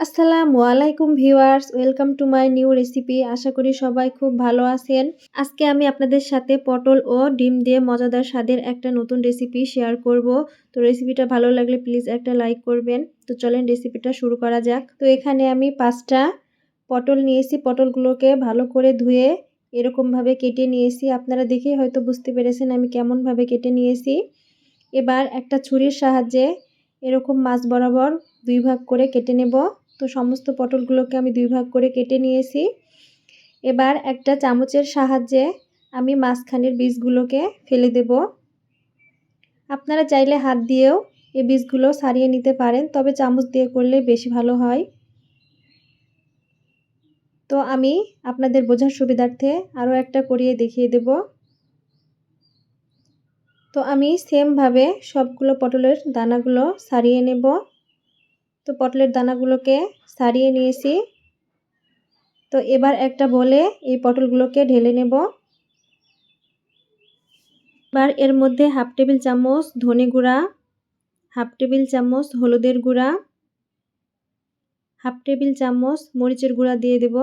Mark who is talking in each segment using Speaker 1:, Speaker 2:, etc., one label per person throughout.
Speaker 1: আসসালামু আলাইকুম viewers, welcome to my new recipe. আশা করি সবাই খুব ভালো আছেন। আজকে আমি আপনাদের সাথে পটল ও ডিম দিয়ে মজাদার স্বাদের একটা নতুন রেসিপি শেয়ার করব। তো রেসিপিটা ভালো লাগলে প্লিজ একটা লাইক করবেন। তো চলেন রেসিপিটা শুরু করা যাক। তো এখানে আমি পাঁচটা পটল নিয়েছি। পটলগুলোকে ভালো করে ধুয়ে এরকমভাবে কেটে নিয়েছি। আপনারা দেখে হয়তো বুঝতে পেরেছেন আমি কেমনভাবে কেটে নিয়েছি। এবার একটা ছুরির সাহায্যে এরকম মাছ বরাবর দুই ভাগ করে কেটে নেব। তো সমস্ত পটলগুলোকে আমি দুই ভাগ করে কেটে নিয়েছি। এবার একটা চামচের সাহায্যে আমি মাঝখানের বীজগুলোকে ফেলে দেব। আপনারা চাইলে হাত দিয়েও এই বীজগুলো সারিয়ে নিতে পারেন, তবে চামচ দিয়ে করলে বেশি ভালো হয়। তো আমি আপনাদের বোঝার সুবিধার্থে আরও একটা করিয়ে দেখিয়ে দেব। তো আমি সেমভাবে সবগুলো পটলের দানাগুলো সারিয়ে নেব। তো পটলের দানাগুলোকে সারিয়ে নিয়েছি। তো এবার একটা বলে এই পটলগুলোকে ঢেলে নেব। এবার এর মধ্যে হাফ টেবিল চামচ ধনে গুঁড়া, হাফ টেবিল চামচ হলুদের গুঁড়া, হাফ টেবিল চামচ মরিচের গুঁড়া দিয়ে দেব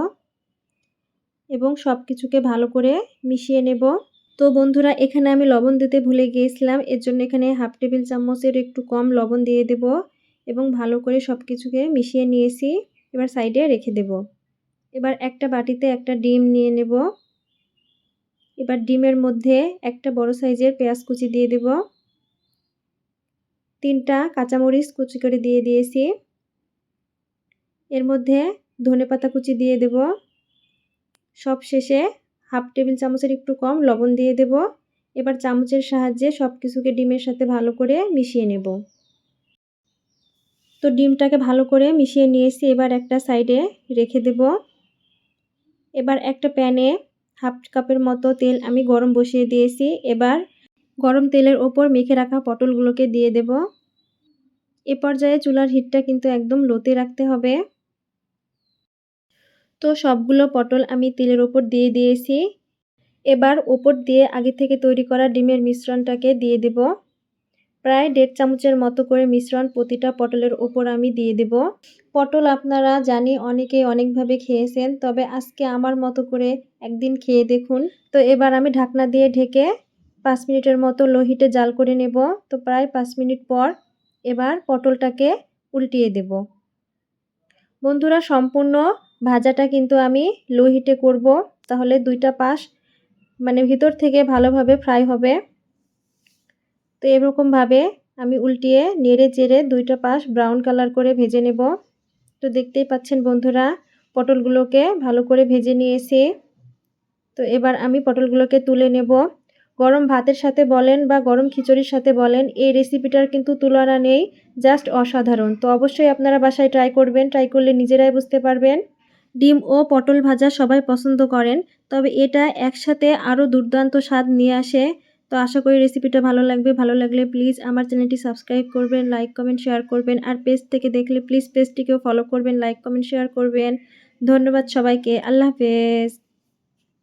Speaker 1: এবং সব কিছুকে ভালো করে মিশিয়ে নেব। তো বন্ধুরা, এখানে আমি লবণ দিতে ভুলে গিয়েছিলাম, এর জন্য এখানে হাফ টেবিল চামচের একটু কম লবণ দিয়ে দেব। এবং ভালো করে সব কিছুকে মিশিয়ে নিয়েছি। এবার সাইডে রেখে দেব। এবার একটা বাটিতে একটা ডিম নিয়ে নেব। এবার ডিমের মধ্যে একটা বড় সাইজের পেঁয়াজ কুচি দিয়ে দেব। তিনটা কাঁচামরিচ কুচি করে দিয়ে দিয়েছি। এর মধ্যে ধনে পাতা কুচি দিয়ে দেব। সব শেষে হাফ টেবিল চামচের একটু কম লবণ দিয়ে দেব। এবার চামচের সাহায্যে সব কিছুকে ডিমের সাথে ভালো করে মিশিয়ে নেব। তো ডিমটাকে ভালো করে মিশিয়ে নিয়েছি। এবার একটা সাইডে রেখে দেব। এবার একটা প্যানে হাফ কাপের মতো তেল আমি গরম বসিয়ে দিয়েছি। এবার গরম তেলের ওপর মেখে রাখা পটলগুলোকে দিয়ে দেব। এ পর্যায়ে চুলার হিটটা কিন্তু একদম লোতে রাখতে হবে। তো সবগুলো পটল আমি তেলের ওপর দিয়ে দিয়েছি। এবার ওপর দিয়ে আগে থেকে তৈরি করা ডিমের মিশ্রণটাকে দিয়ে দেব। প্রায় দেড় চামচের মতো করে মিশ্রণ প্রতিটা পটলের ওপর আমি দিয়ে দেব। পটল আপনারা জানি অনেকে অনেকভাবে খেয়েছেন, তবে আজকে আমার মতো করে একদিন খেয়ে দেখুন। তো এবার আমি ঢাকনা দিয়ে ঢেকে পাঁচ মিনিটের মতো লোহিটে জাল করে নেব। তো প্রায় পাঁচ মিনিট পর এবার পটলটাকে উল্টিয়ে দেব। বন্ধুরা, সম্পূর্ণ ভাজাটা কিন্তু আমি লোহিটে করব। তাহলে দুইটা পাশ মানে ভিতর থেকে ভালোভাবে ফ্রাই হবে। তো এরকমভাবে আমি উল্টিয়ে নেড়ে চেড়ে দুইটা পাশ ব্রাউন কালার করে ভেজে নেব। তো দেখতেই পাচ্ছেন বন্ধুরা, পটলগুলোকে ভালো করে ভেজে নিয়েছি। তো এবার আমি পটলগুলোকে তুলে নেব। গরম ভাতের সাথে বলেন বা গরম খিচুড়ির সাথে বলেন, এই রেসিপিটার কিন্তু তুলনা নেই জাস্ট অসাধারণ। তো অবশ্যই আপনারা বাসায় ট্রাই করবেন ট্রাই করলে নিজেরাই বুঝতে পারবেন। ডিম ও পটল ভাজা সবাই পছন্দ করেন, তবে এটা একসাথে আরও দুর্দান্ত স্বাদ নিয়ে আসে। তো আশা করি রেসিপিটা ভালো লাগবে। ভালো লাগলে প্লিজ আমার চ্যানেলটি সাবস্ক্রাইব করবেন লাইক কমেন্ট শেয়ার করবেন। আর পেজ থেকে দেখলে প্লিজ পেজটিকেও ফলো করবেন লাইক কমেন্ট শেয়ার করবেন। ধন্যবাদ সবাইকে। আল্লাহ হাফেজ।